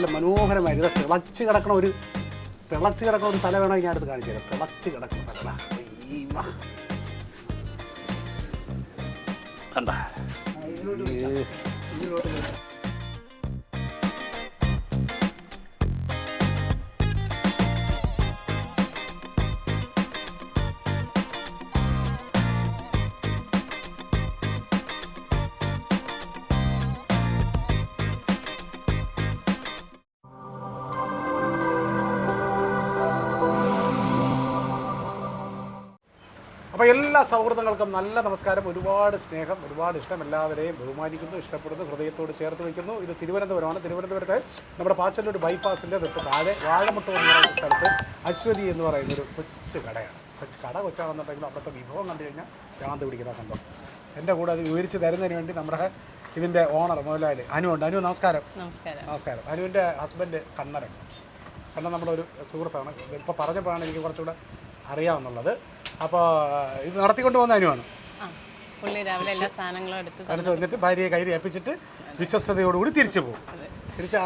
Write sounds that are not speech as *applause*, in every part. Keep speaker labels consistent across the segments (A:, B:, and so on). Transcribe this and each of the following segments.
A: നല്ല മനോഹരമായിരുന്നു ഇത് തിളച്ച് കിടക്കണ ഒരു തിളച്ച് കിടക്കണ ഒരു തല വേണോ ഞാൻ അടുത്ത് കാണിച്ചു തരാം തിളച്ച് കിടക്കണ തല. കണ്ട? അപ്പോൾ എല്ലാ സൗഹൃദങ്ങൾക്കും നല്ല നമസ്കാരം ഒരുപാട് സ്നേഹം ഒരുപാട് ഇഷ്ടം. എല്ലാവരെയും ബഹുമാനിക്കുന്നു ഇഷ്ടപ്പെടുന്നു ഹൃദയത്തോട് ചേർത്ത് വയ്ക്കുന്നു. ഇത് തിരുവനന്തപുരമാണ്. തിരുവനന്തപുരത്തെ നമ്മുടെ പാച്ചല്ലൂർ ബൈപ്പാസിന്റെ തൊട്ട് താഴെ വാഴമുട്ട് എന്ന് പറയുന്ന സ്ഥലത്ത് അശ്വതി എന്ന് പറയുന്ന ഒരു കൊച്ചു കടയാണ്. കൊച്ചു കട കൊച്ചാണെന്നുണ്ടെങ്കിൽ അവിടുത്തെ വിഭവം കണ്ടു കഴിഞ്ഞാൽ ഭ്രാന്ത് പിടിക്കുന്ന സംഭവം. എന്റെ കൂടെ അത് വിവരിച്ച് തരുന്നതിന് വേണ്ടി നമ്മുടെ ഇതിന്റെ ഓണർ മുതലാളി അനു ഉണ്ട്. അനു നമസ്കാരം.
B: നമസ്കാരം.
A: നമസ്കാരം. അനുവിന്റെ ഹസ്ബൻഡ് കണ്ണൻ കണ്ണൻ നമ്മുടെ ഒരു സുഹൃത്താണ് ഇപ്പോൾ പറഞ്ഞപ്പോഴാണ് എനിക്ക് കുറച്ചുകൂടെ അറിയാമെന്നുള്ളത് അപ്പോൾ ഇത് നടത്തിക്കൊണ്ട് പോകുന്ന അനുവാണ്.
B: പുള്ളി രാവിലെ എല്ലാ സാധനങ്ങളും എടുത്ത്.
A: അടുത്ത് വന്നിട്ട് ഭാര്യയെ കയ്യിൽ ഏൽപ്പിച്ചിട്ട് വിശ്വസ്തയോടുകൂടി തിരിച്ചു പോകും. തിരിച്ച്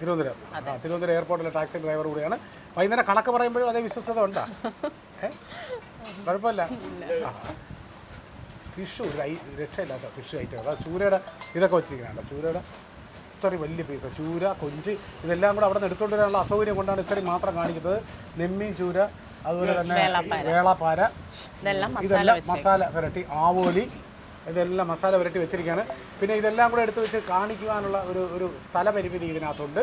A: തിരുവനന്തപുരം. ആ തിരുവനന്തപുരം എയർപോർട്ടിലെ ടാക്സി ഡ്രൈവർ കൂടിയാണ്. വൈകുന്നേരം കണക്ക് പറയുമ്പോഴും അതേ വിശ്വസ്തത ഉണ്ടാ? കുഴപ്പമില്ല. ഫിഷ് ഒരു രക്ഷയില്ലാത്ത ഫിഷ് ഐറ്റം അതാ ചൂരയുടെ ഇതൊക്കെ വെച്ചിരിക്കുന്നുണ്ട് ചൂരയുടെ ഇത്രയും വലിയ പീസ് ചൂര കൊഞ്ച് ഇതെല്ലാം കൂടെ അവിടെ നിന്ന് എടുത്തുകൊണ്ട് വരാനുള്ള അസൗകര്യം കൊണ്ടാണ് ഇത്രയും മാത്രം കാണിക്കുന്നത്. നെമ്മി ചൂര അതുപോലെ തന്നെ വേളാപ്പാര.
B: ഇതെല്ലാം മസാല
A: പുരട്ടി ആവോലി. ഇതെല്ലാം മസാല പുരട്ടി വെച്ചിരിക്കുകയാണ്. പിന്നെ ഇതെല്ലാം കൂടെ എടുത്തു വെച്ച് കാണിക്കുവാനുള്ള ഒരു ഒരു സ്ഥലപരിമിതി ഇതിനകത്തുണ്ട്.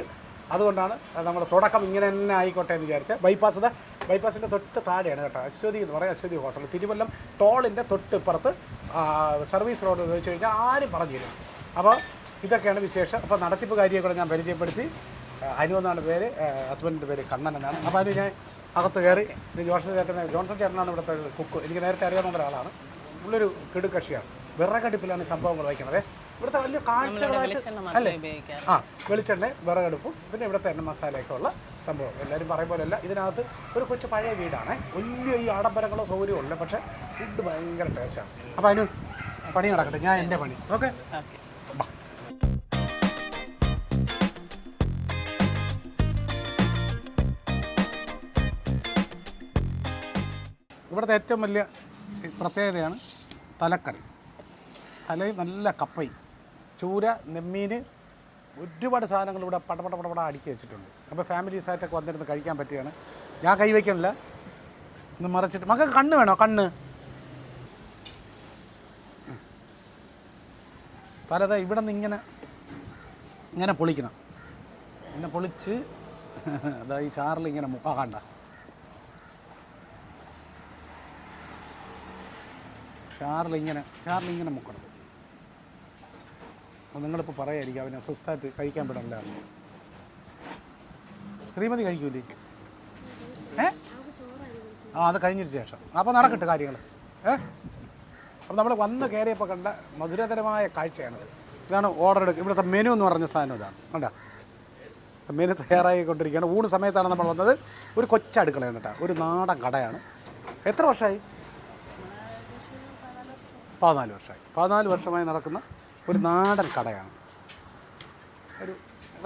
A: അതുകൊണ്ടാണ് നമ്മൾ തുടക്കം ഇങ്ങനെ തന്നെ ആയിക്കോട്ടെ എന്ന് വിചാരിച്ച. ബൈപ്പാസ് ബൈപ്പാസിന്റെ തൊട്ട് താഴെയാണ് കേട്ടോ. അശ്വതി എന്ന് പറയും അശ്വതി ഹോട്ടൽ തിരുവല്ലം ടോളിന്റെ തൊട്ട് ഇപ്പുറത്ത് സർവീസ് റോഡ് ഉപയോഗിച്ച് കഴിഞ്ഞാൽ ആരും പറഞ്ഞു തരും അപ്പോൾ ഇതൊക്കെയാണ് വിശേഷം. അപ്പോൾ നടത്തിപ്പ് കൂടെ ഞാൻ പരിചയപ്പെടുത്തി. അനു എന്നാണ് പേര്. ഹസ്ബൻഡിന്റെ പേര് കണ്ണൻ എന്നാണ്. അപ്പോൾ അതിന് ഞാൻ അകത്ത് കയറി ജോൺസൺ ചേട്ടനെ ജോൺസൺ ചേട്ടനാണ് ഇവിടുത്തെ കുക്ക്. എനിക്ക് നേരത്തെ അറിയാവുന്ന ഒരാളാണ്. പുള്ളൊരു കിടുകക്ഷിയാണ്. വിറകടുപ്പിലാണ് ഈ സംഭവങ്ങൾ വയ്ക്കുന്നത്. ഇവിടുത്തെ വലിയ കാഴ്ചകളായിട്ട്
B: അല്ലേ?
A: ആ വെളിച്ചെണ്ണ വിറകടുപ്പും പിന്നെ ഇവിടുത്തെ എണ്ണ മസാലയൊക്കെ ഉള്ള സംഭവം എല്ലാവരും പറയും പോലെയല്ല ഇതിനകത്ത് ഒരു കൊച്ചു പഴയ വീടാണ്. വലിയ ഈ ആഡംബരങ്ങളോ സൗകര്യമോ ഇല്ല. പക്ഷേ ഫുഡ് ഭയങ്കര ടേസ്റ്റാണ്. അപ്പോൾ അതിന് പണി നടക്കട്ടെ. ഞാൻ എന്റെ പണി. ഓക്കെ? ഇവിടുത്തെ ഏറ്റവും വലിയ പ്രത്യേകതയാണ് തലക്കറി. തലയും നല്ല കപ്പയും ചൂര നെമ്മീൻ ഒരുപാട് സാധനങ്ങൾ ഇവിടെ പടപട പട പട പട അടുക്കി വെച്ചിട്ടുണ്ട്. അപ്പോൾ ഫാമിലീസായിട്ടൊക്കെ വന്നിരുന്ന് കഴിക്കാൻ പറ്റിയാണ് ഞാൻ കൈവയ്ക്കണില്ല ഒന്ന് മറച്ചിട്ട് മക്കൾക്ക് കണ്ണ് വേണോ? കണ്ണ്. പലത ഇവിടെ നിന്ന് ഇങ്ങനെ ഇങ്ങനെ പൊളിക്കണം. ഇങ്ങനെ പൊളിച്ച് അതാ ഈ ചാറിൽ ഇങ്ങനെ മുഖ കണ്ട? ചാറിൽ ഇങ്ങനെ മുക്കണം. അപ്പോൾ നിങ്ങളിപ്പോൾ പറയായിരിക്കും അവനെ അസ്വസ്ഥമായിട്ട് കഴിക്കാൻ പെടില്ല ശ്രീമതി കഴിക്കൂലേ? ഏ? ആ അത് കഴിഞ്ഞിട്ട് ശേഷം. അപ്പോൾ നടക്കട്ടെ കാര്യങ്ങൾ ഏ? അപ്പോൾ നമ്മൾ വന്ന് കയറിയപ്പോൾ കണ്ട മധുരതരമായ കാഴ്ചയാണ്. ഇതാണ് ഓർഡർ എടുക്കുക ഇവിടുത്തെ മെനു എന്ന് പറഞ്ഞ സാധനം ഇതാണ്. കണ്ട? മെനു തയ്യാറായിക്കൊണ്ടിരിക്കുകയാണ് ഊണ് സമയത്താണ് നമ്മൾ വന്നത്. ഒരു കൊച്ചടുക്കളയാണ് കേട്ടോ. ഒരു നാടൻ കടയാണ്. എത്ര വർഷമായി പതിനാല് വർഷമായി. പതിനാല് വർഷമായി നടക്കുന്ന ഒരു നാടൻ കടയാണ്. ഒരു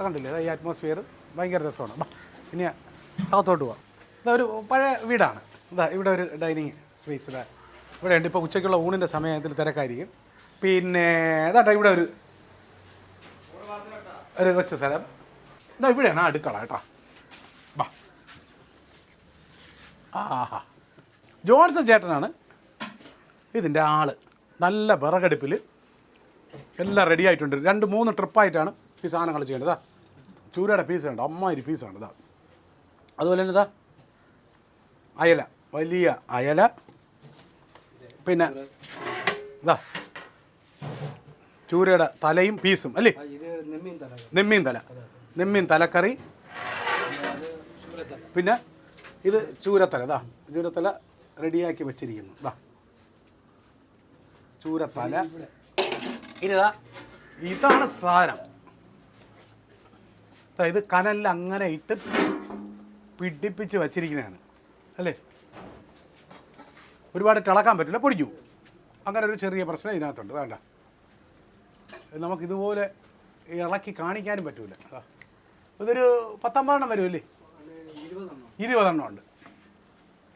A: കണ്ടില്ലേ? ഈ അറ്റ്മോസ്ഫിയർ ഭയങ്കര രസമാണ്. ഇനി അകത്തോട്ട് പോവാം. ഇതൊരു പഴയ വീടാണ്. ഇതാ ഇവിടെ ഒരു ഡൈനിങ് സ്പേസ് ഇതാ. ഇവിടെ ഉണ്ട് ഇപ്പോൾ ഉച്ചയ്ക്കുള്ള ഊണിന്റെ സമയത്തിൽ തിരക്കായിരിക്കും. പിന്നെ ഇതാട്ടോ ഇവിടെ ഒരു ഒരു കൊച്ചു സ്ഥലം. ഇതാ ഇവിടെയാണ് അടുക്കള കേട്ടോ. ബാ. ആഹാ. ജോൺസൺ ചേട്ടനാണ് ഇതിന്റെ ആൾ. നല്ല വിറകടുപ്പിൽ എല്ലാം റെഡി ആയിട്ടുണ്ട്. രണ്ട് മൂന്ന് ട്രിപ്പായിട്ടാണ് ഈ സാധനങ്ങൾ ചെയ്യേണ്ടത്. ചൂരയുടെ പീസ് ഉണ്ട് അമ്മാതിരി പീസാണ് ഇതാ അതുപോലെ തന്നെ ഇതാ അയല വലിയ അയല. പിന്നെ ഇതാ ചൂരയുടെ തലയും പീസും അല്ലേ? നെമ്മീൻ തല. നെമ്മീൻ തലക്കറി. പിന്നെ ഇത് ചൂരത്തല ഇതാ ചൂരത്തല റെഡിയാക്കി വെച്ചിരിക്കുന്നു. ഇതാ ചൂരത്തല. ഇനിതാ ഇതാണ് സാധനം ഇത് കനലിൽ അങ്ങനെ ഇട്ട് പിടിപ്പിച്ച് വച്ചിരിക്കുന്നതാണ്. അല്ലേ? ഒരുപാട് തിളക്കാൻ പറ്റില്ല പൊടിഞ്ഞു. അങ്ങനെ ഒരു ചെറിയ പ്രശ്നം ഇതിനകത്തുണ്ട്. വേണ്ട നമുക്കിതുപോലെ ഇളക്കി കാണിക്കാനും പറ്റൂല. ഇതൊരു പത്തൊമ്പതെണ്ണം വരുമല്ലേ ഇരുപതെണ്ണം ഉണ്ട്.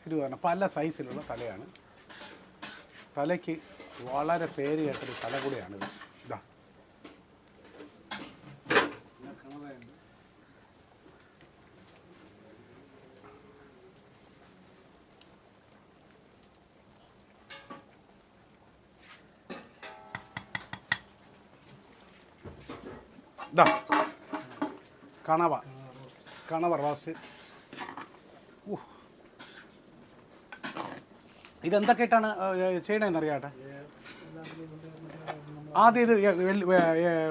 A: ഇരുപതെണ്ണം. പല സൈസിലുള്ള തലയാണ്. തലയ്ക്ക് വളരെ പേര് കേട്ടൊരു കല കൂടിയാണിത് ഇതാ. ഇതാ. കണവ. കണവ റോസ്. ഇതെന്തൊക്കെ ഇട്ടാണ് ചെയ്യണതെന്ന് അറിയാട്ടെ ആദ്യം ഇത്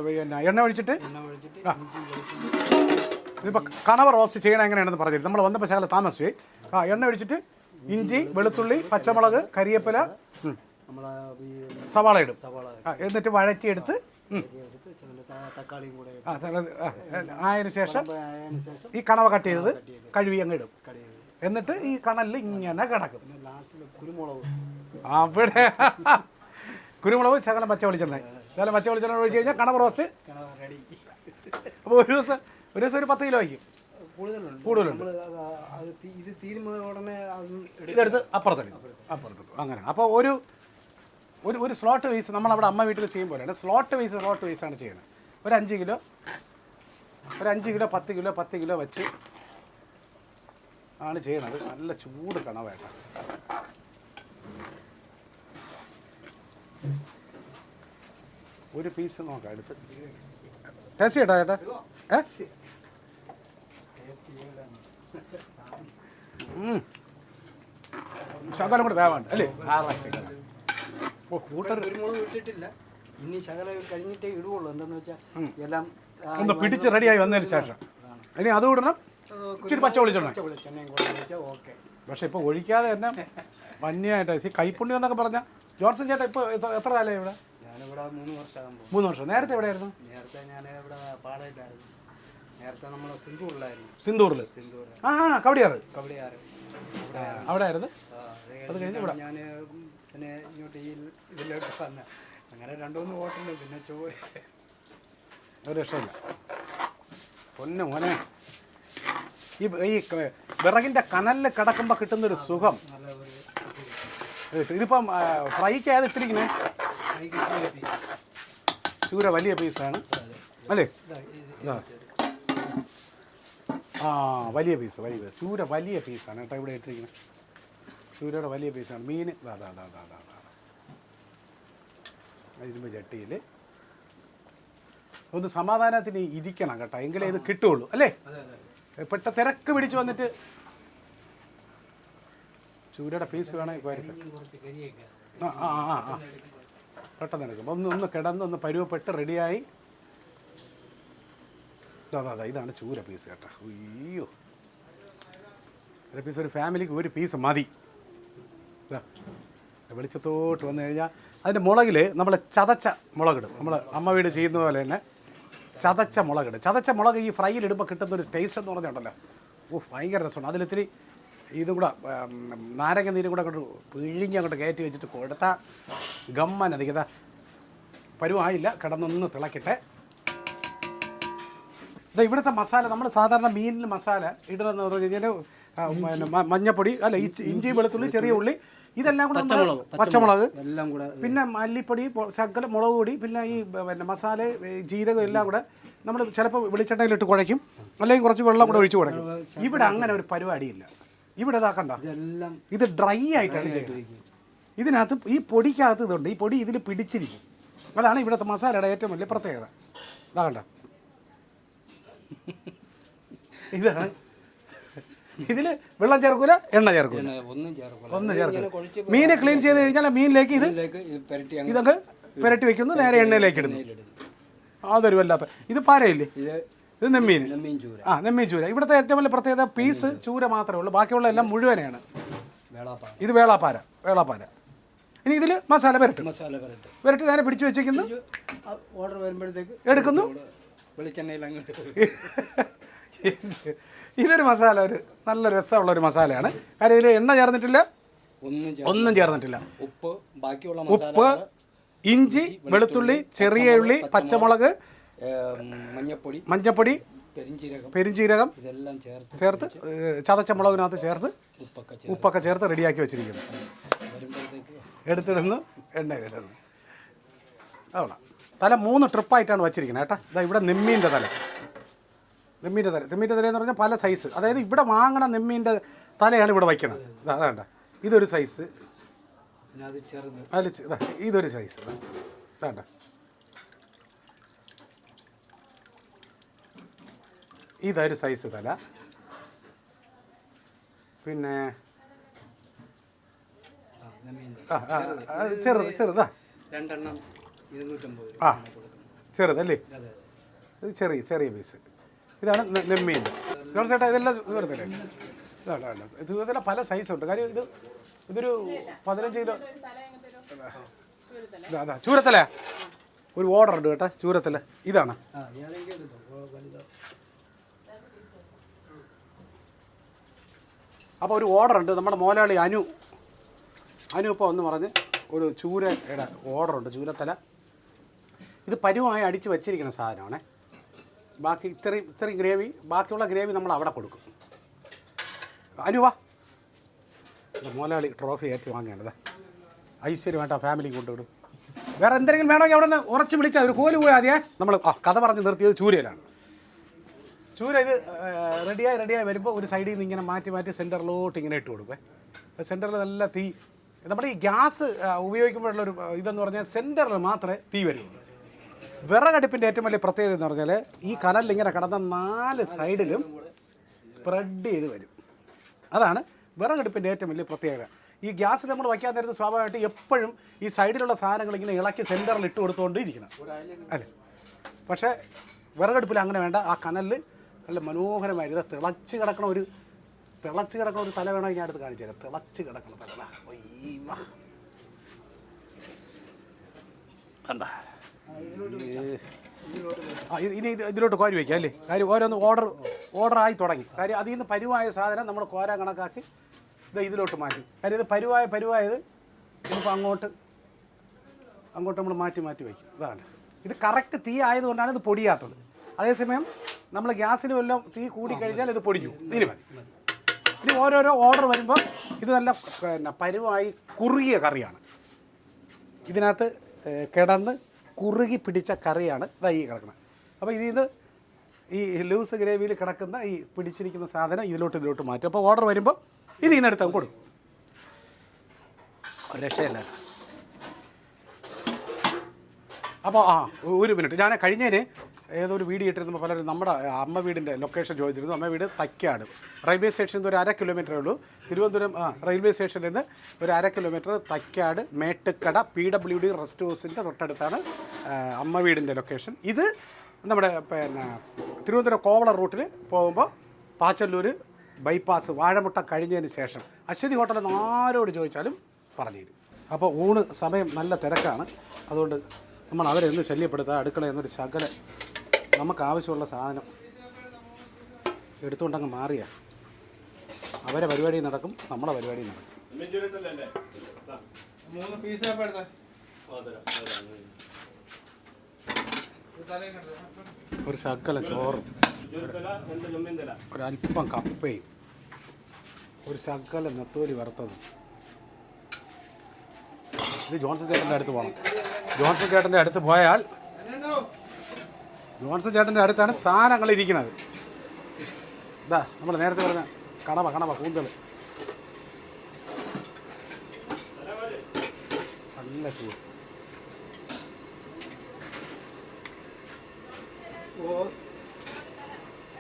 A: പിന്നെ എണ്ണ ഒഴിച്ചിട്ട്. ഇതിപ്പോൾ കണവ റോസ്റ്റ് ചെയ്യണം എങ്ങനെയാണെന്ന് പറഞ്ഞിട്ട് നമ്മൾ വന്നപ്പോൾ ശകലം താമസിച്ചേ. ആ എണ്ണ ഒഴിച്ചിട്ട് ഇഞ്ചി വെളുത്തുള്ളി പച്ചമുളക് കരിയേപ്പില സവാള ഇടും.
C: സവാള
A: എന്നിട്ട് വഴറ്റിയെടുത്ത് ആയതിനു ശേഷം ഈ കണവ കട്ട് ചെയ്തത് കഴുകി അങ്ങ് ഇടും. എന്നിട്ട് ഈ കണലിൽ ഇങ്ങനെ കിടക്കും. അവിടെ കുരുമുളക് ശകലം പച്ച വെളിച്ചെണ്ണ ശകലം പച്ച വെളിച്ചെണ്ണ ഒഴിച്ച് കഴിഞ്ഞാൽ കണവ റോസ്റ്റ് അപ്പോൾ ഒരു ദിവസം ഒരു ദിവസം ഒരു പത്ത് കിലോ വയ്ക്കും
C: കൂടുതലുണ്ട്. ഇത് തീരുമ്പോൾ ഉടനെ
A: ഇതെടുത്ത് അപ്പുറത്തെടുക്കും അപ്പുറത്തെടുക്കും അങ്ങനെ. അപ്പോൾ ഒരു ഒരു ഒരു സ്ലോട്ട് വൈസ് നമ്മളവിടെ അമ്മ വീട്ടിൽ ചെയ്യും പോലെയാണ്. സ്ലോട്ട് വൈസ് സ്ലോട്ട് വൈസാണ് ചെയ്യുന്നത്. ഒരു അഞ്ച് കിലോ ഒരു അഞ്ച് കിലോ പത്ത് കിലോ പത്ത് കിലോ വെച്ച് ആണ് ചെയ്യണത്. നല്ല ചൂട് കണവേട്ട ഒരു പീസ് നോക്കാം എടുത്ത്. ടേസ്റ്റ് ചെയ്യട്ടാ ചേട്ടാ. ഏ. ശകലം കൂടെ വേവാണ്ട് അല്ലേ? ഓ കൂട്ടർ.
C: കുരുമുളക് ഇട്ടിട്ടില്ല. ഇനി ശകലം കഴിഞ്ഞിട്ടേ ഇടുകയുള്ളൂ എന്താന്ന് വെച്ചാൽ എല്ലാം
A: ഒന്ന് പിടിച്ച് റെഡിയായി വന്നതിന് ശേഷം. ഇനി അത് ഇടണം. ഇച്ചിരി പച്ച
C: ഓക്കെ.
A: പക്ഷെ ഇപ്പോൾ ഒഴിക്കാതെ തന്നെ വന്യമായിട്ട് കൈപ്പുണ്യം എന്നൊക്കെ പറഞ്ഞാൽ ജോൺസൺ ചേട്ടാ ഇപ്പോൾ എത്ര കാലമായി ഇവിടെ?
C: ഞാനിവിടെ മൂന്ന് വർഷമാകുമ്പോൾ.
A: മൂന്ന് വർഷം. നേരത്തെ എവിടെയായിരുന്നു?
C: നേരത്തെ ഞാൻ ഇവിടെ പാടയിലായിരുന്നു നേരത്തെ നമ്മൾ സിന്ധൂറിലായിരുന്നു
A: സിന്ദൂറിൽ
C: സിന്ധൂർ
A: ആ കവടിയാറ്.
C: കവടിയാറ്. അവിടെ
A: ആയിരുന്നു
C: അത് അത് ഇവിടെ. ഞാൻ പിന്നെ ഇങ്ങോട്ട് ഈ ഇതിലോട്ട് വന്ന. അങ്ങനെ രണ്ടു മൂന്ന് പിന്നെ ചോറ്.
A: ഒരു രക്ഷയില്ല. പൊന്നു മോനെ. ഈ ഈ വിറകിന്റെ കനലിൽ കിടക്കുമ്പോൾ കിട്ടുന്നൊരു സുഖം.
C: നല്ല ഒരു
A: ഇത് ഇതിപ്പം ഫ്രൈ ഫ്രൈക്ക് ഏത് ഇട്ടിരിക്കുന്നത്
C: കൈ കിട്ടിയ piece.
A: ചൂര വലിയ പീസാണ് അല്ലേ. ആ. വലിയ പീസ് വലിയ പീസ് ചൂര വലിയ പീസാണ് കേട്ടോ ഇവിടെ ഇട്ടിരിക്കുന്നത് ചൂരയുടെ വലിയ പീസാണ് മീൻ അതാ അതാ അതാ അതാ ഇരുമ്പ് ചട്ടിയിൽ ഒന്ന് സമാധാനത്തിന് ഇരിക്കണം കേട്ടോ. എങ്കിലേ ഇത് കിട്ടുള്ളൂ അല്ലേ? പെട്ട തിരക്ക് പിടിച്ച് വന്നിട്ട് ചൂരയുടെ പീസ് വേണമെങ്കിൽ കോരിക്കാം ആ ആ ആ ആ. പെട്ടെന്ന് എടുക്കും. ഒന്ന് ഒന്ന് കിടന്ന് ഒന്ന് പരുവപ്പെട്ട് റെഡിയായി അതാ അതാ ഇതാണ് ചൂര പീസ് കേട്ടോ. അയ്യോ. ഒരു പീസ് ഒരു ഫാമിലിക്ക് ഒരു പീസ് മതി. വെളിച്ചത്തോട്ട് വന്നു കഴിഞ്ഞാൽ അതിന്റെ മുളകിൽ നമ്മൾ ചതച്ച മുളകിടും. നമ്മൾ അമ്മ വീട് ചെയ്യുന്ന പോലെ തന്നെ ചതച്ച മുളകിടും. ചതച്ച മുളക് ഈ ഫ്രൈയിൽ ഇടുമ്പോൾ കിട്ടുന്ന ഒരു ടേസ്റ്റ് എന്ന് പറഞ്ഞുണ്ടല്ലോ ഓ ഭയങ്കര രസമാണ്. അതിലിത്തിരി ഇതും കൂടെ നാരങ്ങ നീരും കൂടെ അങ്ങോട്ട് പിഴിഞ്ഞ് അങ്ങോട്ട് കയറ്റി വെച്ചിട്ട് കൊടുത്താൽ ഗമ്മൻ അധികത. പരുവായില്ല കിടന്നൊന്ന് തിളക്കട്ടെ. ഇതാ ഇവിടുത്തെ മസാല നമ്മൾ സാധാരണ മീനിൽ മസാല ഇടുന്നതെന്ന് പറഞ്ഞു കഴിഞ്ഞാൽ മഞ്ഞപ്പൊടി അല്ല ഇഞ്ചി വെളുത്തുള്ളി ചെറിയ ഉള്ളി ഇതെല്ലാം കൂടെ പച്ചമുളക്
C: എല്ലാം കൂടെ.
A: പിന്നെ മല്ലിപ്പൊടി ശകലം മുളക് പൊടി പിന്നെ ഈ പിന്നെ മസാല ജീരകം എല്ലാം കൂടെ നമ്മൾ ചിലപ്പോൾ വെളിച്ചെണ്ണയിലിട്ട് കുഴയ്ക്കും. അല്ലെങ്കിൽ കുറച്ച് വെള്ളം കൂടെ ഒഴിച്ച് കുഴയ്ക്കും. ഇവിടെ അങ്ങനെ ഒരു പരിപാടിയില്ല ഇവിടെ ഇതാക്കണ്ട ഇത് ഡ്രൈ ആയിട്ടാണ് ചെയ്യുന്നത്. ഇതിനകത്ത് ഈ പൊടിക്കകത്ത് ഇതുണ്ട്. ഈ പൊടി ഇതിൽ പിടിച്ചിരിക്കും. അതാണ് ഇവിടുത്തെ മസാലയുടെ ഏറ്റവും വലിയ പ്രത്യേകത. ഇതാകണ്ട *laughs* ഇതാണ്. ഇതിൽ വെള്ളം ചേർക്കൂല എണ്ണ ചേർക്കൂല.
C: ഒന്നും ചേർക്കൂല.
A: ഒന്നും ക്ലീൻ ചെയ്ത് കഴിഞ്ഞാൽ മീനിലേക്ക് ഇത് ഇതൊക്കെ പുരട്ടി വെക്കുന്നു നേരെ എണ്ണയിലേക്ക് ഇടുന്നു. അതൊരു വല്ലാത്ത ഇത് പാരയില്ലേ?
C: ഇത്
A: നെമ്മീൻ. ആ നെമ്മീൻ ചൂര. ഇവിടുത്തെ ഏറ്റവും വലിയ പ്രത്യേകത പീസ് ചൂര. മാത്രമേ ഉള്ളൂ. ബാക്കിയുള്ള എല്ലാം മുഴുവനെയാണ്. ഇത് വേളാപ്പാര. വേളാപ്പാര. ഇനി ഇതിൽ മസാല പുരട്ടും.
C: മസാല പുരട്ടി.
A: പുരട്ടി നേരെ പിടിച്ചു വെച്ചിരിക്കുന്നു
C: ഓർഡർ വരുമ്പോഴത്തേക്ക്
A: എടുക്കുന്നു.
C: വെളിച്ചെണ്ണയിൽ അങ്ങോട്ട്
A: ഇത് ഇതൊരു മസാല ഒരു നല്ല രസമുള്ള ഒരു മസാലയാണ്. കാര്യം ഇതിൽ എണ്ണ ചേർന്നിട്ടില്ല.
C: ഒന്നും
A: ചേർന്നിട്ടില്ല.
C: ഉപ്പ് ബാക്കിയുള്ള
A: ഉപ്പ് ഇഞ്ചി വെളുത്തുള്ളി ചെറിയ ഉള്ളി പച്ചമുളക്
C: മഞ്ഞപ്പൊടി
A: മഞ്ഞപ്പൊടി
C: പെരിഞ്ചീരകം
A: പെരിഞ്ചീരകം
C: ഇതെല്ലാം ചേർത്ത്
A: ചേർത്ത് ചതച്ച മുളകിനകത്ത് ചേർത്ത്
C: ഉപ്പൊക്കെ ചേർത്ത്.
A: റെഡിയാക്കി വെച്ചിരിക്കുന്നു. എടുത്തിടുന്നു എണ്ണയിലിടുന്നു. അവിടെ തല മൂന്ന് ട്രിപ്പായിട്ടാണ് വച്ചിരിക്കുന്നത് കേട്ടോ. ഇതാ ഇവിടെ നെമ്മീന്റെ തല. നെമ്മീന്റെ തല. നെമ്മീന്റെ തല എന്ന് പറഞ്ഞാൽ പല സൈസ് അതായത് ഇവിടെ വാങ്ങണ നെമ്മീന്റെ തലയാണ് ഇവിടെ വയ്ക്കണത്. ഇതാ അതാണ്ട ഇതൊരു സൈസ് അതിൽ ഇതൊരു സൈസ് വേണ്ട ഇതൊരു സൈസ് തല. പിന്നെ ചെറുത് ചെറുതാ
C: രണ്ടെണ്ണം
A: ആ. ചെറുതല്ലേ? ഇത് ചെറിയ ചെറിയ പീസ് ഇതാണ് നെമ്മീൻ. ജോൺ ചേട്ടാ ഇതെല്ലാം വേണ്ട ഇത് ഇതെല്ലാം പല സൈസുണ്ട് കാര്യം ഇത് ഇതൊരു പതിനഞ്ച് കിലോ അതാ ചൂരത്തല. ഒരു ഓർഡർ ഉണ്ട് കേട്ടോ ചൂരത്തല. ഇതാണ്
C: ആ ഏതെങ്കിലും എടുത്തോ ഓ, വലുതോ
A: അപ്പോൾ ഒരു ഓർഡർ ഉണ്ട്. നമ്മുടെ മോലാളി അനു. അനു ഇപ്പോൾ ഒന്ന് പറഞ്ഞ് ഒരു ചൂരയുടെ ഓർഡർ ഉണ്ട്. ചൂരത്തല. ഇത് പരുവമായി അടിച്ച് വെച്ചിരിക്കുന്ന സാധനമാണേ. ബാക്കി ഇത്രയും ഇത്രയും ഗ്രേവി ബാക്കിയുള്ള ഗ്രേവി നമ്മൾ അവിടെ കൊടുക്കും. അനു വാ. മോലാളി ട്രോഫി ഏറ്റി വാങ്ങേണ്ടത് ഐശ്വര്യം വേണ്ട ഫാമിലി കൊണ്ടുവിടും. വേറെ എന്തെങ്കിലും വേണമെങ്കിൽ അവിടെ നിന്ന് ഉറച്ച് വിളിച്ചാൽ ഒരു കോൽ പോയാൽ നമ്മൾ കഥ പറഞ്ഞ് നിർത്തിയത് ചൂരയിലാണ്. ചൂര ഇത് റെഡിയായി റെഡിയായി വരുമ്പോൾ ഒരു സൈഡിൽ നിന്ന് ഇങ്ങനെ മാറ്റി മാറ്റി സെന്ററിലോട്ട് ഇങ്ങനെ ഇട്ട് കൊടുക്കേ സെന്ററിൽ നല്ല തീ നമ്മുടെ ഈ ഗ്യാസ് ഉപയോഗിക്കുമ്പോഴുള്ള ഒരു ഇതെന്ന് പറഞ്ഞാൽ സെന്ററിൽ മാത്രമേ തീ വരുള്ളൂ. വിറകടുപ്പിന്റെ ഏറ്റവും വലിയ പ്രത്യേകത എന്ന് പറഞ്ഞാൽ ഈ കനലിൽ ഇങ്ങനെ കടന്ന നാല് സൈഡിലും സ്പ്രെഡ് ചെയ്ത് വരും. അതാണ് വിറകടുപ്പിന്റെ ഏറ്റവും വലിയ പ്രത്യേകത. ഈ ഗ്യാസ് നമ്മൾ വയ്ക്കാൻ നേരത്ത് സ്വാഭാവികമായിട്ട് എപ്പോഴും ഈ സൈഡിലുള്ള സാധനങ്ങൾ ഇങ്ങനെ ഇളക്കി സെന്ററിൽ ഇട്ട് കൊടുത്തുകൊണ്ട് ഇരിക്കണം അല്ലേ? പക്ഷേ വിറകടുപ്പിൽ അങ്ങനെ വേണ്ട. ആ കനലിൽ നല്ല മനോഹരമായി ഇത് തിളച്ച് കിടക്കണ ഒരു തിളച്ച് കിടക്കണ ഒരു തല വേണം ഞാൻ അടുത്ത് കാണിച്ചു തരാം. തിളച്ച് കിടക്കണ തല. ആ ഇനി ഇത് ഇതിലോട്ട് കോരി വയ്ക്കാം അല്ലേ? കാര്യം ഓരോന്ന് ഓർഡർ ഓർഡർ ആയി തുടങ്ങി. കാര്യം അതിൽ നിന്ന് പരുവായ സാധനം നമ്മൾ കോരാൻ കണക്കാക്കി ഇത് ഇതിലോട്ട് മാറ്റി. കാര്യം ഇത് പരുവായ പരുവായത് ഇനിയിപ്പോൾ അങ്ങോട്ട് അങ്ങോട്ട് നമ്മൾ മാറ്റി മാറ്റി വയ്ക്കും. ഇതാണ്. ഇത് കറക്റ്റ് തീ ആയതുകൊണ്ടാണ് ഇത് പൊടിയാത്തത്. അതേസമയം നമ്മൾ ഗ്യാസിൽ വല്ലതും തീ കൂടി കഴിഞ്ഞാൽ ഇത് പൊടിഞ്ഞു. ഇതിന് മതി. ഇനി ഓരോരോ ഓർഡർ വരുമ്പോൾ ഇത് നല്ല പിന്നെ പരുവായി കുറുകിയ കറിയാണ്. ഇതിനകത്ത് കിടന്ന് കുറുകി പിടിച്ച കറിയാണ് ഇതാ ഈ കിടക്കുന്നത്. അപ്പോൾ ഇതിൽ ഈ ലൂസ് ഗ്രേവിയിൽ കിടക്കുന്ന ഈ പിടിച്ചിരിക്കുന്ന സാധനം ഇതിലോട്ട് ഇതിലോട്ട് മാറ്റും. അപ്പോൾ ഓർഡർ വരുമ്പോൾ ഇത് ഇന്നെടുത്ത് കൊടുക്കും. രക്ഷയല്ല. അപ്പോൾ ആ ഒരു മിനിറ്റ് ഞാൻ കഴിഞ്ഞതിന് ഏതോ ഒരു വീഡിയോ ഇട്ടിരുന്നപ്പോൾ പലരും നമ്മുടെ അമ്മ വീടിന്റെ ലൊക്കേഷൻ ചോദിച്ചിരുന്നു. അമ്മ വീട് തൈക്കാട്. റെയിൽവേ സ്റ്റേഷനിൽ നിന്ന് ഒരു അര കിലോമീറ്ററേ ഉള്ളൂ. തിരുവനന്തപുരം ആ റെയിൽവേ സ്റ്റേഷനിൽ നിന്ന് ഒരു അര kilometre Thycaud Mettukada P W D rest ഹൗസിന്റെ തൊട്ടടുത്താണ് അമ്മ വീടിന്റെ ലൊക്കേഷൻ ഇത് നമ്മുടെ പിന്നെ തിരുവനന്തപുരം കോവള റൂട്ടിൽ പോകുമ്പോൾ പാച്ചല്ലൂർ ബൈപ്പാസ് വാഴമുട്ട കഴിഞ്ഞതിന് ശേഷം അശ്വതി ഹോട്ടലിൽ നിന്ന് ആരോട് ചോദിച്ചാലും പറഞ്ഞു തരും. അപ്പോൾ ഊണ് സമയം നല്ല തിരക്കാണ്. അതുകൊണ്ട് നമ്മൾ അവരെ ഒന്ന് ശല്യപ്പെടുത്തുക അടുക്കള എന്നൊരു ശകല നമുക്ക് ആവശ്യമുള്ള സാധനം എടുത്തുകൊണ്ടങ്ങ് മാറിയ. അവരെ പരിപാടി നടക്കും നമ്മളെ പരിപാടി നടക്കും.
D: മൂന്ന് പീസ്
A: ഒരു ശക്കല ചോറും ഒരല്പം കപ്പയും ഒരു ശക്കല നെത്തോലി വറുത്തതും. ഇത് ജോൺസൺ ചേട്ടന്റെ അടുത്ത് പോകണം ജോൺസൺ ചേട്ടന്റെ അടുത്ത് പോയാൽ ജോൺസൺ ചേട്ടന്റെ അടുത്താണ് സാധനങ്ങൾ ഇരിക്കുന്നത്. ഇതാ നമ്മൾ നേരത്തെ പറഞ്ഞ കണവ കണവ കൂന്തൽ നല്ല ചൂട്.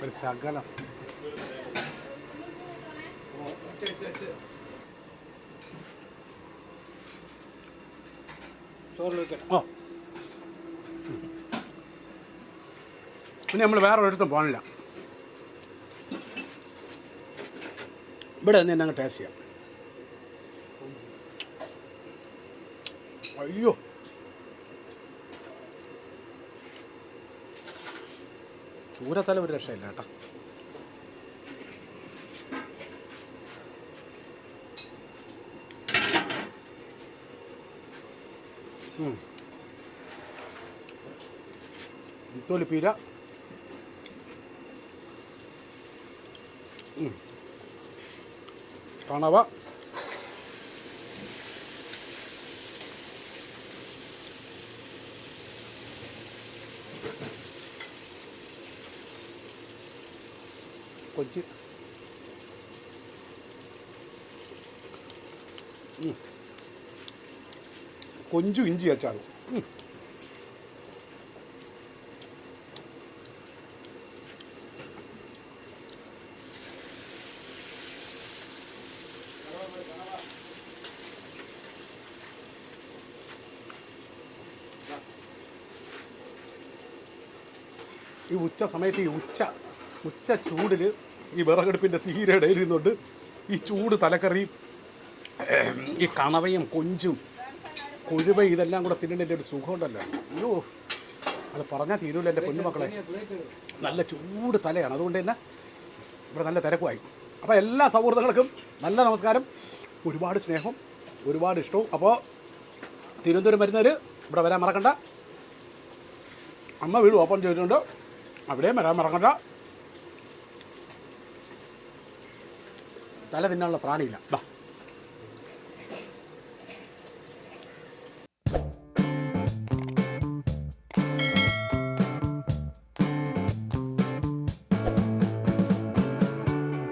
A: ഒരു ശകലം.
C: ഓ.
A: പിന്നെ നമ്മൾ വേറെ ഒരിടത്തും പോകണില്ല ഇവിടെ നിന്ന് ഞങ്ങൾ ടേസ്റ്റ് ചെയ്യാം. അയ്യോ. ചൂരത്തല ഒരു രക്ഷയില്ല കേട്ടോ. ഉം. കണവ കൊച്ചി. കൊഞ്ചു ഇഞ്ചി അച്ചാറും. ഈ ഉച്ച സമയത്ത് ഈ ഉച്ച ഉച്ച ചൂടിൽ ഈ വിറകടുപ്പിന്റെ തീരെ ഇടയിരുന്നുകൊണ്ട് ഈ ചൂട് തലക്കറി ഈ കണവയും കൊഞ്ചും കൊഴുവ ഇതെല്ലാം കൂടെ തിന്നേണ്ട ഒരു സുഖമുണ്ടല്ലോ. അയ്യോ അത് പറഞ്ഞാൽ തീരൂല എന്റെ പെണ്ണുമക്കളെ നല്ല ചൂട് തലയാണ്. അതുകൊണ്ട് തന്നെ ഇവിടെ നല്ല തിരക്കുമായി. അപ്പോൾ എല്ലാ സൗഹൃദങ്ങൾക്കും നല്ല നമസ്കാരം. ഒരുപാട് സ്നേഹം ഒരുപാട് ഇഷ്ടവും. അപ്പോൾ തിരുവനന്തപുരം വരുന്നവർ ഇവിടെ വരാൻ മറക്കണ്ട. അമ്മ വീട് ഓപ്പൺ ചെയ്തിട്ടുണ്ട് അവിടെയും വരാൻ മറക്കണ്ട. തല തിന്നാനുള്ള പ്രാണിയില്ല. ബാ